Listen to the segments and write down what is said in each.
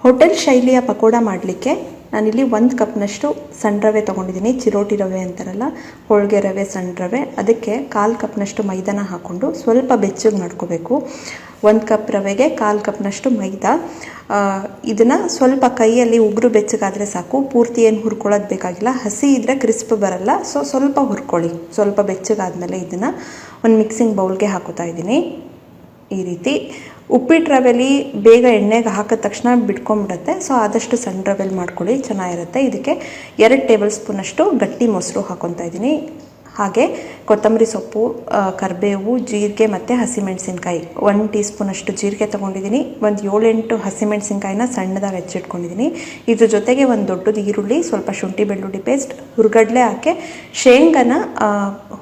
Hotel ಶೈಲಿಯ ಪಕೋಡ ಮಾಡಲಿಕ್ಕೆ ನಾನಿಲ್ಲಿ ಒಂದು ಕಪ್ನಷ್ಟು ಸಣ್ಣ ರವೆ ತೊಗೊಂಡಿದ್ದೀನಿ, ಚಿರೋಟಿ ರವೆ ಅಂತಾರಲ್ಲ, ಹೋಳಿಗೆ ರವೆ, ಸಣ್ಣ ರವೆ. ಅದಕ್ಕೆ ಕಾಲು ಕಪ್ನಷ್ಟು ಮೈದಾನ ಹಾಕ್ಕೊಂಡು ಸ್ವಲ್ಪ ಬೆಚ್ಚಗೆ ಮಾಡ್ಕೋಬೇಕು. ಒಂದು ಕಪ್ ರವೆಗೆ ಕಾಲು ಕಪ್ನಷ್ಟು ಮೈದಾ. ಇದನ್ನು ಸ್ವಲ್ಪ ಕೈಯಲ್ಲಿ ಉಗುರು ಬೆಚ್ಚಗಾದರೆ ಸಾಕು, ಪೂರ್ತಿ ಏನು ಹುರ್ಕೊಳ್ಳೋದು ಬೇಕಾಗಿಲ್ಲ. ಹಸಿ ಇದ್ದರೆ ಕ್ರಿಸ್ಪ್ ಬರಲ್ಲ, ಸೊ ಸ್ವಲ್ಪ ಹುರ್ಕೊಳ್ಳಿ. ಸ್ವಲ್ಪ ಬೆಚ್ಚಗಾದ್ಮೇಲೆ ಇದನ್ನು ಒಂದು ಮಿಕ್ಸಿಂಗ್ ಬೌಲ್ಗೆ ಹಾಕೋತಾ ಇದ್ದೀನಿ. ಈ ರೀತಿ. ಉಪ್ಪಿಟ್ಟು ರವೆಲಿ ಬೇಗ ಎಣ್ಣೆಗೆ ಹಾಕಿದ ತಕ್ಷಣ ಬಿಟ್ಕೊಂಡ್ಬಿಡುತ್ತೆ. ಸೊ ಆದಷ್ಟು ಸಣ್ಣ ರವೆಲಿ ಮಾಡ್ಕೊಳ್ಳಿ, ಚೆನ್ನಾಗಿರುತ್ತೆ. ಇದಕ್ಕೆ ಎರಡು ಟೇಬಲ್ ಸ್ಪೂನಷ್ಟು ಗಟ್ಟಿ ಮೊಸರು ಹಾಕೊತಾ ಇದ್ದೀನಿ. ಹಾಗೆ ಕೊತ್ತಂಬರಿ ಸೊಪ್ಪು ಕರಿಬೇವು, ಜೀರಿಗೆ ಮತ್ತು ಹಸಿಮೆಣಸಿನ್ಕಾಯಿ. ಒನ್ ಟೀ ಸ್ಪೂನಷ್ಟು ಜೀರಿಗೆ ತೊಗೊಂಡಿದ್ದೀನಿ. ಒಂದು ಏಳೆಂಟು ಹಸಿಮೆಣಸಿನ್ಕಾಯಿನ ಸಣ್ಣದಾಗಿ ಹೆಚ್ಚಿಟ್ಕೊಂಡಿದ್ದೀನಿ. ಇದ್ರ ಜೊತೆಗೆ ಒಂದು ದೊಡ್ಡದು ಈರುಳ್ಳಿ, ಸ್ವಲ್ಪ ಶುಂಠಿ ಬೆಳ್ಳುಳ್ಳಿ ಪೇಸ್ಟ್, ಹುರ್ಗಡ್ಲೆ ಹಾಕಿ, ಶೇಂಗಾನ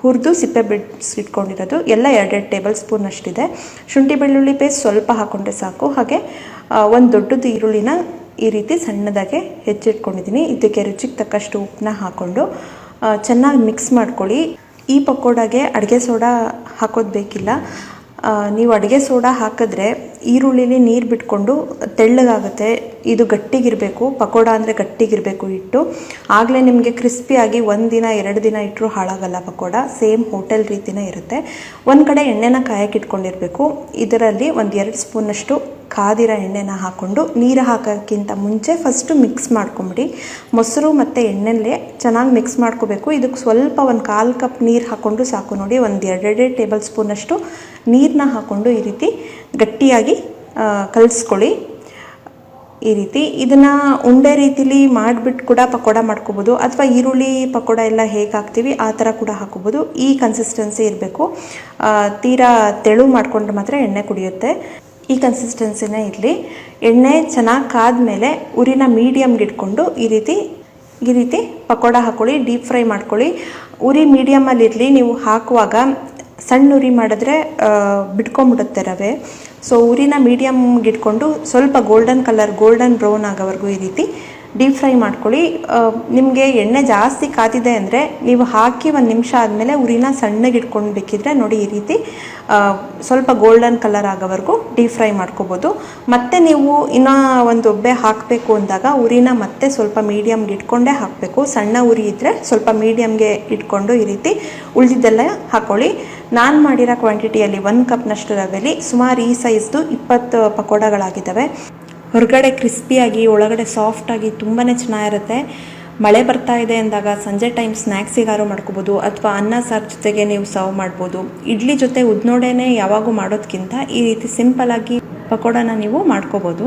ಹುರಿದು ಸಿಪ್ಪೆ ಬಿಡಿಸಿಟ್ಕೊಂಡಿರೋದು ಎಲ್ಲ ಎರಡೆರಡು ಟೇಬಲ್ ಸ್ಪೂನ್ ಅಷ್ಟಿದೆ ಶುಂಠಿ ಬೆಳ್ಳುಳ್ಳಿ ಪೇಸ್ಟ್ ಸ್ವಲ್ಪ ಹಾಕೊಂಡ್ರೆ ಸಾಕು. ಹಾಗೆ ಒಂದು ದೊಡ್ಡದು ಈರುಳ್ಳಿನ ಈ ರೀತಿ ಸಣ್ಣದಾಗೆ ಹೆಚ್ಚಿಟ್ಕೊಂಡಿದ್ದೀನಿ. ಇದಕ್ಕೆ ರುಚಿಗೆ ತಕ್ಕಷ್ಟು ಉಪ್ಪನ್ನ ಹಾಕ್ಕೊಂಡು ಚೆನ್ನಾಗಿ ಮಿಕ್ಸ್ ಮಾಡ್ಕೊಳ್ಳಿ. ಈ ಪಕೋಡಾಗೆ ಅಡುಗೆ ಸೋಡಾ ಹಾಕೋದು ಬೇಕಿಲ್ಲ. ನೀವು ಅಡುಗೆ ಸೋಡಾ ಹಾಕಿದ್ರೆ ಈರುಳ್ಳಿಲಿ ನೀರು ಬಿಟ್ಕೊಂಡು ತೆಳ್ಳಗಾಗುತ್ತೆ. ಇದು ಗಟ್ಟಿಗಿರಬೇಕು. ಪಕೋಡ ಅಂದರೆ ಗಟ್ಟಿಗಿರಬೇಕು ಹಿಟ್ಟು. ಆಗಲೇ ನಿಮಗೆ ಕ್ರಿಸ್ಪಿಯಾಗಿ ಒಂದು ದಿನ, ಎರಡು ದಿನ ಇಟ್ಟರೂ ಹಾಳಾಗಲ್ಲ ಪಕೋಡ. ಸೇಮ್ ಹೋಟೆಲ್ ರೀತಿನೇ ಇರುತ್ತೆ. ಒಂದು ಕಡೆ ಎಣ್ಣೆನ ಕಾಯಕ್ಕೆ ಇಟ್ಕೊಂಡಿರಬೇಕು. ಇದರಲ್ಲಿ ಒಂದು ಎರಡು ಸ್ಪೂನಷ್ಟು ಕಾದಿರ ಎಣ್ಣೆನ ಹಾಕ್ಕೊಂಡು ನೀರು ಹಾಕೋಕ್ಕಿಂತ ಮುಂಚೆ ಫಸ್ಟು ಮಿಕ್ಸ್ ಮಾಡ್ಕೊಂಬಿಡಿ. ಮೊಸರು ಮತ್ತು ಎಣ್ಣೆಲ್ಲೇ ಚೆನ್ನಾಗಿ ಮಿಕ್ಸ್ ಮಾಡ್ಕೋಬೇಕು. ಇದಕ್ಕೆ ಸ್ವಲ್ಪ ಒಂದು ಕಾಲು ಕಪ್ ನೀರು ಹಾಕ್ಕೊಂಡು ಸಾಕು ನೋಡಿ. ಒಂದು ಎರಡೆರಡೇ ಟೇಬಲ್ ಸ್ಪೂನಷ್ಟು ನೀರನ್ನ ಹಾಕ್ಕೊಂಡು ಈ ರೀತಿ ಗಟ್ಟಿಯಾಗಿ ಕಲಿಸ್ಕೊಳ್ಳಿ. ಈ ರೀತಿ ಇದನ್ನು ಉಂಡೆ ರೀತಿಲಿ ಮಾಡಿಬಿಟ್ಟು ಕೂಡ ಪಕೋಡ ಮಾಡ್ಕೋಬೋದು. ಅಥವಾ ಈರುಳ್ಳಿ ಪಕೋಡ ಎಲ್ಲ ಹೇಗೆ ಹಾಕ್ತೀವಿ, ಆ ಥರ ಕೂಡ ಹಾಕೋಬೋದು ಈ ಕನ್ಸಿಸ್ಟೆನ್ಸಿ ಇರಬೇಕು. ತೀರಾ ತೆಳು ಮಾಡಿಕೊಂಡ್ರೆ ಮಾತ್ರ ಎಣ್ಣೆ ಕುಡಿಯುತ್ತೆ. ಈ ಕನ್ಸಿಸ್ಟೆನ್ಸಿನೇ ಇರಲಿ. ಎಣ್ಣೆ ಚೆನ್ನಾಗಿ ಕಾದ್ಮೇಲೆ ಉರಿನ ಮೀಡಿಯಮ್ಗೆ ಇಟ್ಕೊಂಡು ಈ ರೀತಿ ಈ ರೀತಿ ಪಕೋಡ ಹಾಕ್ಕೊಳ್ಳಿ ಡೀಪ್ ಫ್ರೈ ಮಾಡ್ಕೊಳ್ಳಿ. ಉರಿ ಮೀಡಿಯಮಲ್ಲಿರಲಿ ನೀವು ಹಾಕುವಾಗ ಸಣ್ಣ ಉರಿ ಮಾಡಿದ್ರೆ ಬಿಟ್ಕೊಂಬಿಡುತ್ತೆ ರವೆ. ಸೊ ಉರಿನ ಮೀಡಿಯಮ್ಗೆ ಇಟ್ಕೊಂಡು ಸ್ವಲ್ಪ ಗೋಲ್ಡನ್ ಕಲರ್ ಗೋಲ್ಡನ್ ಬ್ರೌನ್ ಆಗೋವರೆಗೂ ಈ ರೀತಿ ಡೀಪ್ ಫ್ರೈ ಮಾಡ್ಕೊಳ್ಳಿ. ನಿಮಗೆ ಎಣ್ಣೆ ಜಾಸ್ತಿ ಕಾದಿದೆ ಅಂದರೆ ನೀವು ಹಾಕಿ ಒಂದು ನಿಮಿಷ ಆದಮೇಲೆ ಉರಿನ ಸಣ್ಣಗೆ ಇಟ್ಕೊಂಡು ಬೇಕಿದ್ರೆ ನೋಡಿ ಈ ರೀತಿ ಸ್ವಲ್ಪ ಗೋಲ್ಡನ್ ಕಲರ್ ಆಗೋವರೆಗೂ ಡೀಪ್ ಫ್ರೈ ಮಾಡ್ಕೋಬೋದು. ಮತ್ತೆ ನೀವು ಇನ್ನೂ ಒಂದು ಒಬ್ಬೆ ಹಾಕಬೇಕು ಅಂದಾಗ ಉರಿನ ಮತ್ತೆ ಸ್ವಲ್ಪ ಮೀಡಿಯಮ್ಗೆ ಇಟ್ಕೊಂಡೇ ಹಾಕಬೇಕು. ಸಣ್ಣ ಉರಿ ಇದ್ದರೆ ಸ್ವಲ್ಪ ಮೀಡಿಯಮ್ಗೆ ಇಟ್ಕೊಂಡು ಈ ರೀತಿ ಉಳಿದಿದ್ದೆಲ್ಲ ಹಾಕೊಳ್ಳಿ. ನಾನು ಮಾಡಿರೋ ಕ್ವಾಂಟಿಟಿಯಲ್ಲಿ ಒಂದು ಕಪ್ನಷ್ಟು ರವೆಲಿ ಸುಮಾರು ಈ ಸೈಜ್ದು ಇಪ್ಪತ್ತು ಪಕೋಡಗಳಾಗಿದ್ದಾವೆ. ಹೊರಗಡೆ ಕ್ರಿಸ್ಪಿಯಾಗಿ, ಒಳಗಡೆ ಸಾಫ್ಟಾಗಿ ತುಂಬಾ ಚೆನ್ನಾಗಿರುತ್ತೆ. ಮಳೆ ಬರ್ತಾ ಇದೆ ಅಂದಾಗ ಸಂಜೆ ಟೈಮ್ ಸ್ನ್ಯಾಕ್ಸಿಗಾರು ಮಾಡ್ಕೋಬೋದು ಅಥವಾ ಅನ್ನ, ಸಾರು ಜೊತೆಗೆ ನೀವು ಸರ್ವ್ ಮಾಡ್ಬೋದು. ಇಡ್ಲಿ ಜೊತೆ ಉದ್ನೋಡೆನೇ ಯಾವಾಗೂ ಮಾಡೋದಕ್ಕಿಂತ ಈ ರೀತಿ ಸಿಂಪಲ್ಲಾಗಿ ಪಕೋಡನ ನೀವು ಮಾಡ್ಕೋಬೋದು.